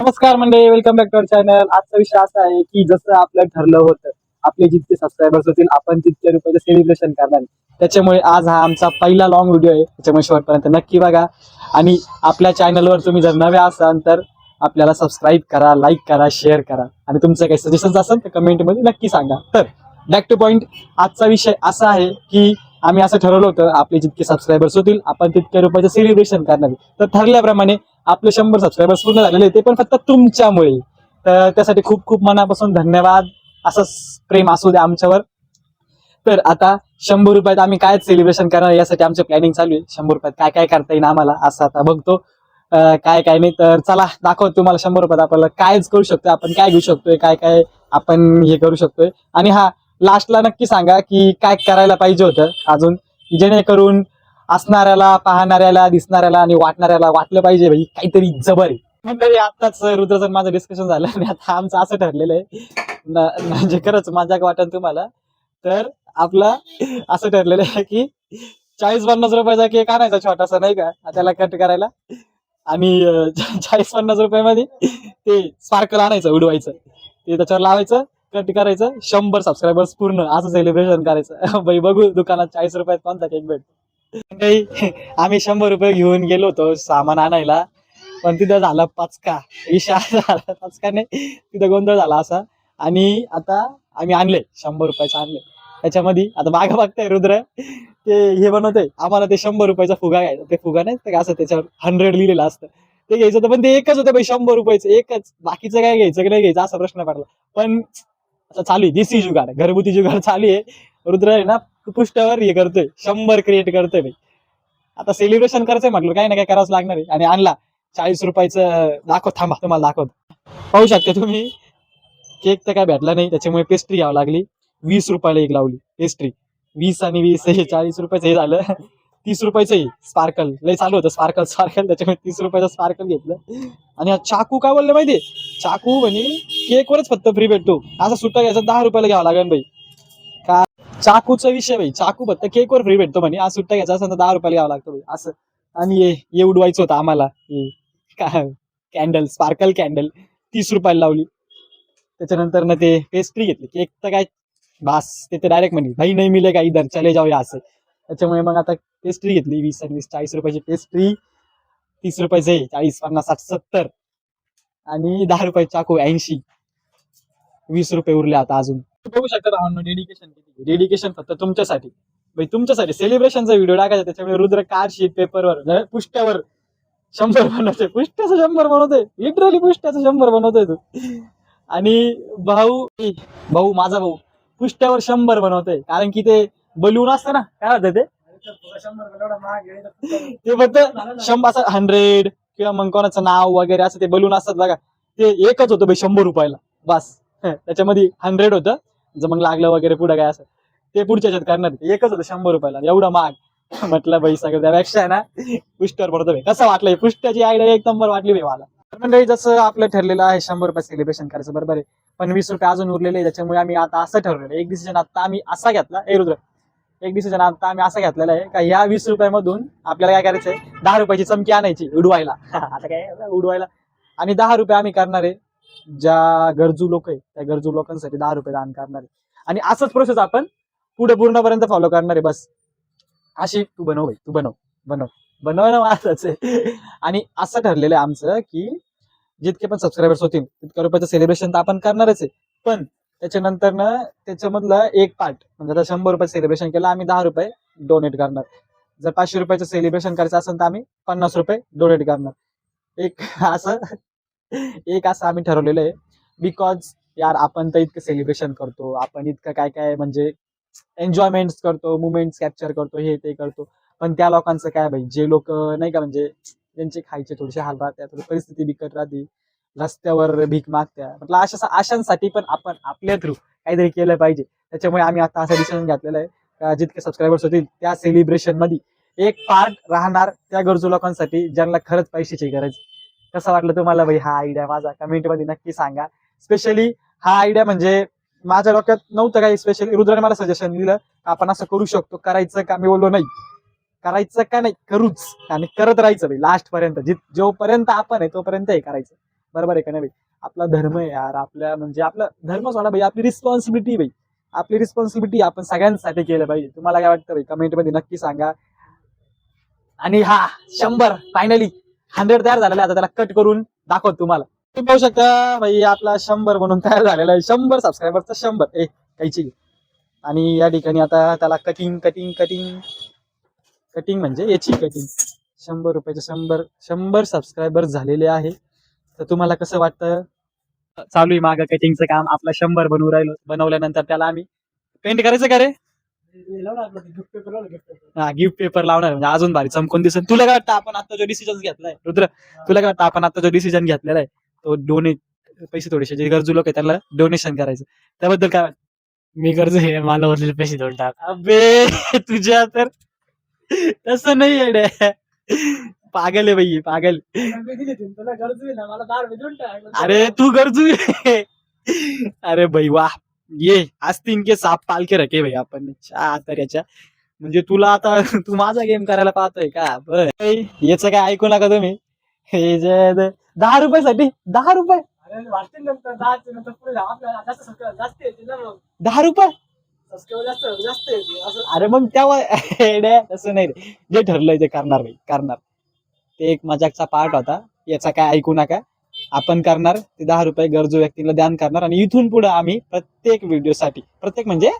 नमस्कार मंडळी welcome back to our channel आजचा विषय असा आहे की जसं आपलं ठरलं होतं आपले जितके सबस्क्रायबर्स होतील आपण तितके रुपयाचं सेलिब्रेशन करणार. त्याच्यामुळे आज हा आमचा पहिला लॉंग व्हिडिओ आहे. त्याच्यामुळे शेवटपर्यंत नक्की बघा. आणि आपल्या चॅनलवर तुम्ही जर नवे असाल तर आपल्याला सबस्क्राईब करा लाईक करा शेअर करा. आणि तुमचं काही सजेशन्स असेल तर कमेंटमध्ये नक्की सांगा. तर बॅक टू पॉईंट आजचा विषय असा आहे की आम्ही असं ठरवलं होतं आपले जितके सबस्क्रायबर्स होतील आपण तितक्या रुपयाचं सेलिब्रेशन करणार. तर ठरल्याप्रमाणे आपले शंभर सबस्क्रायबर्स पूर्ण झालेले ते पण फक्त तुमच्यामुळे. तर त्यासाठी खूप खूप मनापासून धन्यवाद. असंच प्रेम असू द्या आमच्यावर. तर आता शंभर रुपयात आम्ही काय सेलिब्रेशन करणार यासाठी आमचं प्लॅनिंग चालू आहे. शंभर रुपयात काय काय करता येईल आम्हाला असं आता बघतो. काय काय नाही तर चला दाखवतो तुम्हाला शंभर रुपयात आपल्याला कायच करू शकतो आपण काय घेऊ शकतोय काय काय आपण हे करू शकतोय. आणि हा लास्टला नक्की सांगा की काय करायला पाहिजे होतं अजून जेणेकरून असणाऱ्याला पाहणाऱ्याला दिसणाऱ्याला आणि वाटणाऱ्याला वाटलं पाहिजे भाई. काहीतरी जबर आहे. म्हणजे आताच रुद्रचं माझं डिस्कशन झालं आणि आता आमचं असं ठरलेलं आहे. म्हणजे खरंच माझ्या वाटेल तुम्हाला. तर आपला असं ठरलेलं आहे की चाळीस पन्नास रुपयाचा केक आणायचा छोटासा नाही का? त्याला कट करायला. आणि चाळीस पन्नास रुपयामध्ये ते स्पार्कल आणायचं उडवायचं. ते त्याच्यावर लावायचं कट करायचं. शंभर सबस्क्रायबर्स पूर्ण असं सेलिब्रेशन करायचं. बाई बघू दुकानात चाळीस रुपयात कोणता केक भेट काही आम्ही शंभर रुपये घेऊन गेलो होतो सामान आणायला. पण तिथं झाला पाचका. विषा झाला पाचका नाही. तिथं गोंधळ झाला असा. आणि आता आम्ही आणले. शंभर रुपयाचं आणले. त्याच्यामध्ये आता मागं बघताय रुद्र. ते हे बनवतंय. आम्हाला ते शंभर रुपयाचा फुगा घ्यायचा. ते फुगा नाही ते असं त्याच्यावर हंड्रेड लिहिलेलं असतं. ते घ्यायचं होतं पण ते एकच होतं बाई शंभर रुपयाचं. एकच. बाकीचं काय घ्यायचं की नाही घ्यायचं असा प्रश्न पडला. पण आता चालू आहे. देसी जुगाड घरगुती जुगाड चालू आहे. रुद्र आहे ना पृष्ठावर हे करतोय. शंभर क्रिएट करतोय भाई आता सेलिब्रेशन करायचंय म्हटलं काही ना काही करावंच लागणार आहे. आणि आणला. चाळीस रुपयाचं दाखव थांबा तुम्हाला दाखवत. पाहू शकता तुम्ही केक तर काय भेटला नाही त्याच्यामुळे पेस्ट्री घ्यावं लागली. वीस रुपयाला एक लावली पेस्ट्री वीस आणि वीस हे चाळीस रुपयाचं हे झालं. तीस रुपयाचंही स्पार्कल लय चालू होतं स्पार्कल स्पार्कल त्याच्यामुळे तीस रुपयाचं स्पार्कल घेतलं. आणि हा चाकू काय बोललं माहितीये? चाकू म्हणे केकवरच फक्त फ्री भेटतो. असं सुट्टा घ्यायचा दहा रुपयाला घ्यावा लागेल बाई. चाकूचा विषय भाई चाकू फक्त केकवर फ्री भेटतो म्हणे. आज सुट्टा घ्यायचा असेल तर दहा रुपयाला घ्यावं लागतो असं. आणि हे ये उडवायचं होतं आम्हाला. हे काय कॅन्डल स्पार्कल कॅन्डल तीस रुपयाला लावली. त्याच्यानंतर ना ते पेस्ट्री घेतली. केक तर काय बास ते ते डायरेक्ट म्हणे. भाई नाही मिले का इधर? चले जाऊया असं. त्याच्यामुळे मग आता पेस्ट्री घेतली. वीस आणि वीस चाळीस रुपयाची पेस्ट्री तीस रुपयाचे चाळीस पन्नास साठ सत्तर. आणि दहा रुपये चाकू ऐंशी. वीस रुपये उरले आता अजून. बघू शकता भावांनो डेडिकेशन किती डेडिकेशन फक्त तुमच्यासाठी. म्हणजे तुमच्यासाठी सेलिब्रेशनचा व्हिडिओ टाकायचा त्याच्यामुळे रुद्र कार पेपरवर पुष्ट्यावर शंभर बनवते पुष्ट्याचं शंभर बनवतोय. लिटरली पुष्ट्याचं शंभर बनवतोय तू. आणि भाऊ भाऊ माझा भाऊ पुष्ट्यावर शंभर बनवतोय. कारण की ते बलून असतं ना काय होतं ते? ते फक्त शंभर असं हंड्रेड किंवा मग कोणाचं नाव वगैरे असं ते बलून असतात बघा. ते एकच होतं भाई शंभर रुपयाला. बस. त्याच्यामध्ये हंड्रेड होतं. जर मग लागलं वगैरे पुढे काय असं. ते पुढच्या ह्याच्यात करणार एकच होतं शंभर रुपयाला. एवढा महाग. म्हटलं बाई सगळं त्यापेक्षा आहे ना पुष्टावर पडतो भाई कसं वाटलं पुष्ट्याची आयडिया एक नंबर वाटली भाई मला. मंडळी जसं आपलं ठरलेलं आहे शंभर रुपये सेलिब्रेशन करायचं बरोबर आहे. पण वीस रुपये अजून उरलेले आहे, त्याच्यामुळे आम्ही आता असं ठरवलेलं एक डिसिजन आता आम्ही असा घेतला. ए रुद्र एक डिसिजन आता आम्ही असा घेतलेला आहे का या वीस रुपयामधून आपल्याला काय करायचंय? दहा रुपयाची चमकी आणायची उडवायला. आता काय उडवायला. आणि दहा रुपये आम्ही करणार आहे. ज्या गरजू लोक आहे त्या गरजू लोकांसाठी दहा रुपये दान करणार आहे. आणि असंच प्रोसेस आपण पुढे पूर्णपर्यंत फॉलो करणार आहे बस. अशी तू बनव भाई तू बनव बनव. बनवणं असंच आहे. आणि असं ठरलेलं आहे आमचं की जितके पण सबस्क्रायबर्स होतील तितक्या रुपयाचं सेलिब्रेशन तर आपण करणारच आहे. पण त्याच्यानंतर ना त्याच्यामधलं एक पार्ट म्हणजे आता शंभर रुपये सेलिब्रेशन केलं आम्ही दहा रुपये डोनेट करणार. जर पाचशे रुपयाचं सेलिब्रेशन करायचं असेल तर आम्ही पन्नास रुपये डोनेट करणार. एक असं एक असं आम्ही ठरवलेलं आहे. बिकॉज यार आपण तर इतकं सेलिब्रेशन करतो आपण इतकं काय काय म्हणजे एन्जॉयमेंट करतो मुमेंट्स कॅप्चर करतो हे ते करतो. पण त्या लोकांचं काय भाई जे लोक नाही का म्हणजे त्यांचे खायचे थोडेसे हाल राहत्या थोडी परिस्थिती बिकट राहते रस्त्यावर भीक मागत्या. म्हटलं अशा आशांसाठी पण आपण आपल्या थ्रू काहीतरी केलं पाहिजे. त्याच्यामुळे आम्ही आता असं डिसिजन घेतलेलं आहे. का जितके सबस्क्रायबर्स होतील त्या सेलिब्रेशनमध्ये एक पार्ट राहणार त्या गरजू लोकांसाठी ज्यांना खरंच पैशाची गरज कसं वाटलं तुम्हाला भाई हा आयडिया माझा? कमेंटमध्ये नक्की सांगा. स्पेशली हा आयडिया म्हणजे माझ्या डोक्यात नव्हतं काही स्पेशली रुद्राने मला सजेशन दिलं आपण असं करू शकतो. करायचं का? मी बोललो नाही. करायचं का नाही? करूच. आणि करत राहायचं भाई लास्ट पर्यंत. जित जोपर्यंत आपण आहे तोपर्यंत हे करायचं. बरोबर आहे का नाही भाई? आपला धर्म आहे यार. आपल्या म्हणजे आपला धर्म सोडा भाई. आपली रिस्पॉन्सिबिलिटी भाई. आपली रिस्पॉन्सिबिलिटी आपण सगळ्यांसाठी केलं पाहिजे. तुम्हाला काय वाटतं भाई? कमेंटमध्ये नक्की सांगा. आणि हा शंभर फायनली हंड्रेड तयार झालेला आता त्याला कट करून दाखवत तुम्हाला. तुम्ही पाहू शकता भाई आपला शंभर म्हणून तयार झालेला आहे. शंभर सबस्क्रायबरचा शंभर. ए काहीची आणि या ठिकाणी आता त्याला कटिंग कटिंग कटिंग कटिंग म्हणजे याची कटिंग शंभर रुपयाचे शंभर शंभर सबस्क्रायबर झालेले आहे. तर तुम्हाला कसं वाटतं? चालू आहे मागं कटिंगचं काम. आपला शंभर बनवू राहिलो बनवल्यानंतर त्याला आम्ही पेंट करायचं का रे? हा गिफ्ट पेपर लावणार म्हणजे अजून भारी चमकून दिसेल. तुला काय वाटतं आपण आता जो डिसिजन घेतलाय? रुद्र तुला काय वाटतं आपण आता जो डिसिजन घेतलेला आहे तो डोनेट पैसे थोडेसे जे गरजू लोक आहे त्यांना डोनेशन करायचं. त्याबद्दल काय वाटतं? मी कर्ज हे मला वरलेले पैसे देऊन टाक. अबे तुझ्या तर तसं नाही येडे पागल आहे बाई पागल. अरे तू गरजू आहे. अरे भाई वाह. ये आस्तीन के साप पाल के रखे भाई आपण. च्या तऱ्याच्या म्हणजे तुला आता तू माझा गेम करायला पाहतोय का? बर. याच काय ऐकू नका तुम्ही. हे जे दहा रुपयासाठी दहा रुपये. दहा रुपये? अरे मग येड्या, तसं नाही रे. जे ठरलंय ते करणार भाई करणार. ते एक मजाकचा पार्ट होता. याचा काय ऐकू नका. आपण करणार ते दहा रुपये गरजू व्यक्तीला दान करणार. आणि इथून पुढे आम्ही प्रत्येक व्हिडिओसाठी प्रत्येक म्हणजे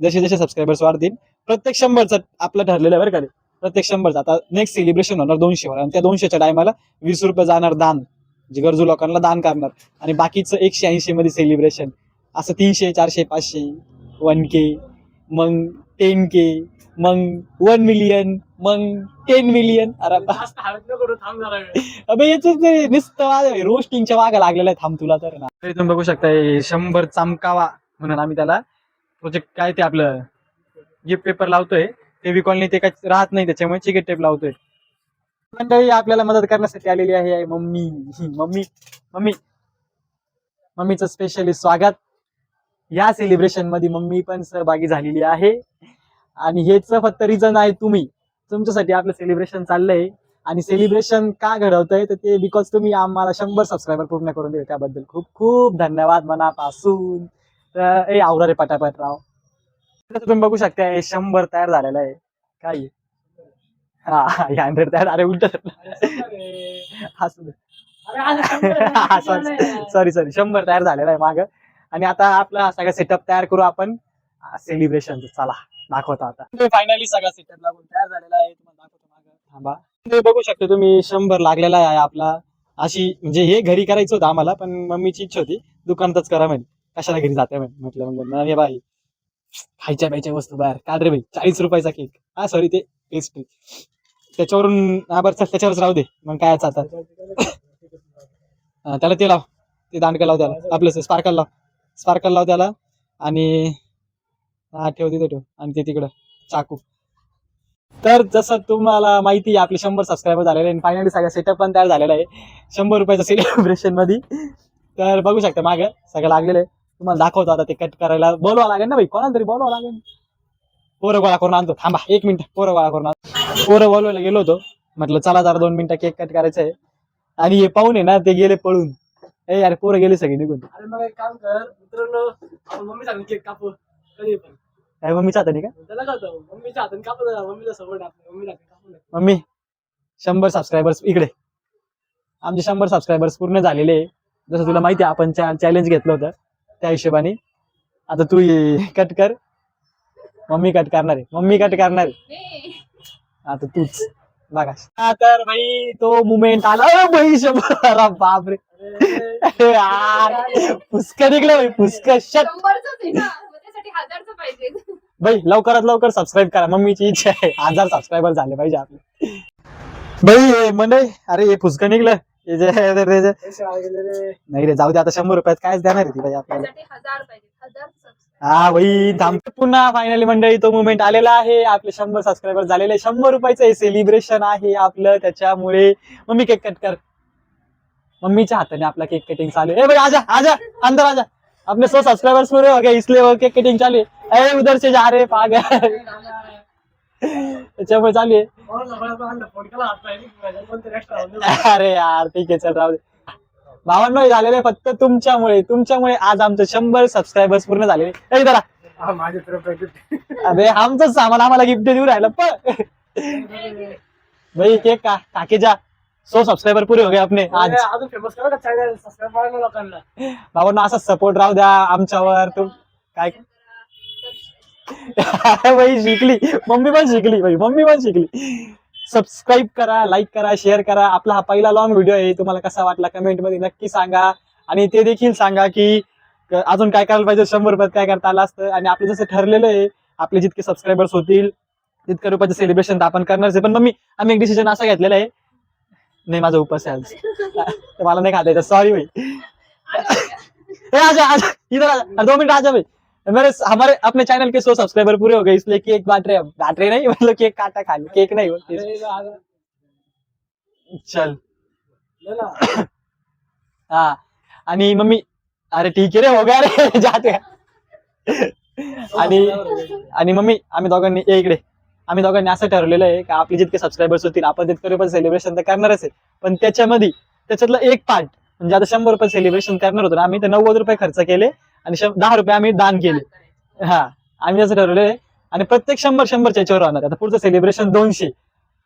जसे जसे सबस्क्रायबर्स वाढतील प्रत्येक शंभरचं आपलं ठरलेलं आहे बरं का प्रत्येक शंभरचं. आता नेक्स्ट सेलिब्रेशन होणार दोनशेवर आणि त्या दोनशेच्या टायमाला वीस रुपये जाणार दान जे गरजू लोकांना दान करणार. आणि बाकीचं एकशे ऐंशी मध्ये सेलिब्रेशन असं तीनशे चारशे पाचशे वन के मग टेन के मग वन मिलियन मग टेन मिलियन अरे अबे याच नुसतं रोस्टिंगच्या वागा लागलेला आहे थांब तुला तर ना. तरी तुम्ही बघू शकता हे शंभर चमकावा म्हणून आम्ही त्याला प्रोजेक्ट काय ते आपलं गिफ्ट पेपर लावतोय. फेविकॉलनी ते काय राहत नाही त्याच्यामुळे चिकेट टेप लावतोय. मंडळी आपल्याला मदत करण्यासाठी आलेली आहे मम्मी. Mummy mummy. मम्मीचं स्पेशली स्वागत. या सेलिब्रेशनमध्ये मम्मी पण सहभागी झालेली आहे. आणि हेच फक्त रिझन आहे तुम्ही. तुमच्यासाठी आपलं सेलिब्रेशन चाललंय. आणि सेलिब्रेशन का घडवतंय? तर ते बिकॉज तुम्ही आम्हाला शंभर सबस्क्रायबर पूर्ण करून दिले. त्याबद्दल खूप खूप धन्यवाद मनापासून. तर ए आवरा रे पटापट राव. तुम्ही बघू शकता हे शंभर तयार झालेलं आहे. काय? हा हंड्रेड तयार. अरे उलट. असू सॉरी सॉरी शंभर तयार झालेला आहे माग. आणि आता आपला सगळा सेटअप तयार करू आपण. सेलिब्रेशन चला दाखवतो आता. फायनली सगळा सेटअप लागून तयार झालेला आहे तुम्हाला दाखवतो मागं. थांबा. तुम्ही बघू शकता तुम्ही शंभर लागलेला आहे आपला. अशी म्हणजे हे घरी करायचं होतं आम्हाला पण मम्मीची इच्छा होती दुकानातच करा म्हणे. कशाला घरी जाते म्हणे? म्हटलं मग हे बाई. खायच्या प्यायच्या वस्तू बाहेर. काढ रे भाई चाळीस रुपयाचा केक हा सॉरी ते पेस्ट्री त्याच्यावरून हा बरं चल त्याच्यावरच राहू दे. मग काय आता त्याला ते लाव. ते दांडकं लाव त्याला. आपलं स्पार्कल लाव. स्पार्कल लाव त्याला. आणि हा ठेव तिथे ठेव. आणि ते तिकडं चाकू. तर जसं तुम्हाला माहिती आहे आपले शंभर सबस्क्रायबर झालेले आणि फायनली सगळं सेटअप पण तयार झालेला आहे शंभर रुपयाचं सेलिब्रेशनमध्ये तर बघू शकता मागे सगळं लागलेलं आहे. तुम्हाला दाखवतो आता ते कट करायला. बोलवा लागेल ना भाई कोणाला तरी बोलवा लागेल. पोरं गोळा करून आणतो. थांबा एक मिनिट. पोरं गोळा करून आणतो. पोरं बोलवायला गेलो होतो. म्हटलं चला जरा दोन मिनिटं केक कट करायचं आहे. आणि हे पाहून आहे ना ते गेले पळून. ए यार पोरं गेले सगळे निघून. अरे मग एक काम कर मित्रांनो मम्मी सांगून केक कापू कधी पण. काय मम्मीच्या हाताने का? त्याला मम्मीच्या हाताने मम्मीला सवड मम्मीला. मम्मी शंभर सबस्क्रायबर्स इकडे. आमचे शंभर सबस्क्रायबर्स पूर्ण झालेले आहे. जसं तुला माहिती आहे आपण चॅलेंज घेतलं होतं त्या हिशोबाने. आता तू कट कर. मम्मी कट करणार आहे. मम्मी कट करणार आहे. आता तूच. बघा हा तर भाई तो मुमेंट आला. अरे भाई शंभर. अरे बापरे. अरे. यार. पुष्क निघलं भाई पुष्क शट शंभरच आहे ना. मग त्यासाठी हजारचं पाहिजे. भाई लवकरात लवकर सबस्क्राईब करा. मम्मीची इच्छा आहे. हजार सबस्क्रायबर झाले पाहिजे आपले. भाई म्हणजे अरे हे फुसकं निघलं. हे जे- हे जे- हे. नाही रे जाऊ दे आता शंभर रुपयात कायच देणार आहे ती भाई आपल्याला. त्यासाठी हजार पाहिजे. हजार सबस्क्राईब हा भाई पुन्हा फायनली मंडळी तो मुवमेंट आलेला आहे. आपले शंभर सबस्क्रायबर झालेले. शंभर रुपयाचं हे सेलिब्रेशन आहे आपलं. त्याच्यामुळे मम्मी केक कट कर. मम्मीच्या हाताने आपला केक कटिंग चालू आहे. ए भाई आजा आजा अंदर आजा. अपने सौ सब्सक्राइबर्स पूरे हो गए इसलिए वो किटिंग चालू है। उधर से जा रहे पागल। त्याच्यामुळे चालू आहे अरे यार ठीक आहे चल राहू दे भावांनो झालेले फक्त तुमच्यामुळे तुमच्यामुळे आज आमचं शंभर सबस्क्रायबर्स पूर्ण झालेले. जरा अरे माझे आमचं सामान आम्हाला गिफ्ट देऊ राहिलं पण. भाई केक का काकेजा सो सब्सक्राइबर पूरे हो गए अपने आज. अजून फेमस करा का चॅनल सबस्क्राईब करा ना लोकांना. भावांनो असा सपोर्ट राहू द्या आमच्यावर. तुम काय? भाई शिकली. मम्मी पण शिकली भाई मम्मी पण शिकली. सबस्क्राईब करा लाईक करा शेअर करा. आपला हा पहिला लॉंग व्हिडिओ आहे. तुम्हाला कसा वाटला कमेंटमध्ये नक्की सांगा. आणि ते देखील सांगा की अजून काय करायला पाहिजे? शंभर रुपयात काय करता आलं असतं? आणि आपलं जसं ठरलेलं आहे आपले जितके सबस्क्रायबर्स होतील तितक्या रुपयाचं सेलिब्रेशन तर आपण करणारच आहे. पण मम्मी आम्ही एक डिसिजन असा घेतलेला आहे नाही माझा उपास आहे मला नाही खाता येतं सॉरी भाई ए, आजा आजा इधर आजा दो मिनट आजा भाई मेरे हमारे अपने चैनल के सौ सब्सक्राइबर पूरे हो गए इसलिए केक बांट रहे हैं। बांट रहे नहीं मतलब केक काटा खा केक नहीं हो आजा. चल ले ना. हा आणि मम्मी अरे ठीक आहे रे हो गया रे जाते आणि आणि मम्मी आम्ही दोघांनी इकडे आम्ही दोघांनी असं ठरलेलं आहे की आपले जितके सबस्क्रायबर्स होतील आपण तितके रुपये सेलिब्रेशन तर करणारच आहे पण त्याच्यामध्ये त्याच्यातलं एक पार्ट म्हणजे आता शंभर रुपये सेलिब्रेशन करणार होतो ना आम्ही तर नव्वद रुपये खर्च केले आणि दहा रुपये आम्ही दान केले. हा आम्ही असं ठरवलंय आणि प्रत्येक शंभर शंभरच्या याच्यावर राहणार. आता पुढचं सेलिब्रेशन दोनशे.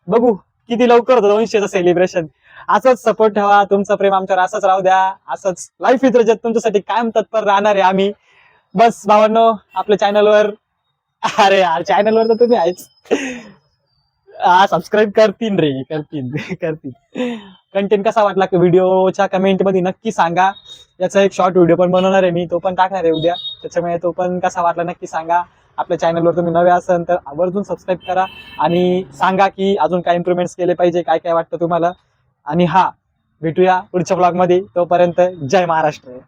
बघू किती लवकर होतं दोनशेचं सेलिब्रेशन असंच सपोर्ट ठेवा तुमचं प्रेम आमच्यावर असंच राहू द्या. असंच लाईफ इतर तुमच्यासाठी कायम तत्पर राहणार आहे आम्ही. बस भावांनो आपल्या चॅनलवर अरे यार चॅनल वर तर तुम्ही आहेच. हा सबस्क्राईब करतील रे करतील करतील कंटेंट कसा वाटला व्हिडिओच्या कमेंटमध्ये नक्की सांगा. याचा एक शॉर्ट व्हिडिओ पण बनवणार आहे मी तो पण टाकणार आहे उद्या. त्याच्यामुळे तो पण कसा वाटला नक्की सांगा. आपल्या चॅनलवर तुम्ही नवे असाल तर आवर्जून सबस्क्राईब करा. आणि सांगा की अजून काय इम्प्रुव्हमेंट्स केले पाहिजे काय काय वाटतं तुम्हाला. आणि हा भेटूया पुढच्या ब्लॉगमध्ये तोपर्यंत जय महाराष्ट्र.